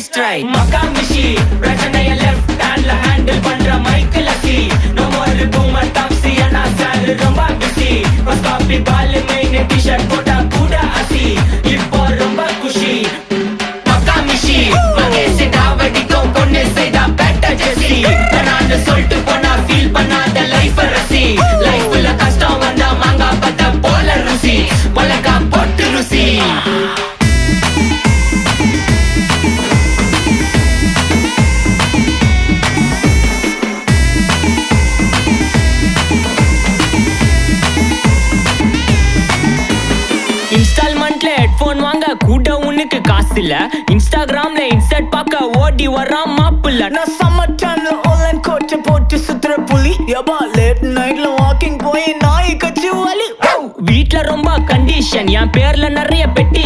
Nice try மக்கா மிஷி பிரச்சனைய left ஹேண்ட்ல ஹேண்டில் பண்ற மைக்கேல் அசி நோ மோர் பூமர் டாக்ஸி அண்ணா சார் ரொம்ப பிஸி ஃபர்ஸ்ட் காப்பி பால் இன்ஸ்டால்மெண்ட்ல ஹெட்போன் வாங்க கூட உனக்கு காசு இல்ல. இன்ஸ்டாகிராம்ல இன்ஸ்டர்ட் பார்க்க ஓடி வரான் மாப்பிள்ள. நான் சம்மர் டைம்ல ஆன்லைன் கோட்டை போட்டு சுத்துற புலி. யபா லேட் நைட்ல வாக்கிங் போய் நாய் கச்சி வலி. வீட்ல ரொம்ப கண்டிஷன் என் பேர்ல நிறைய பெட்டி.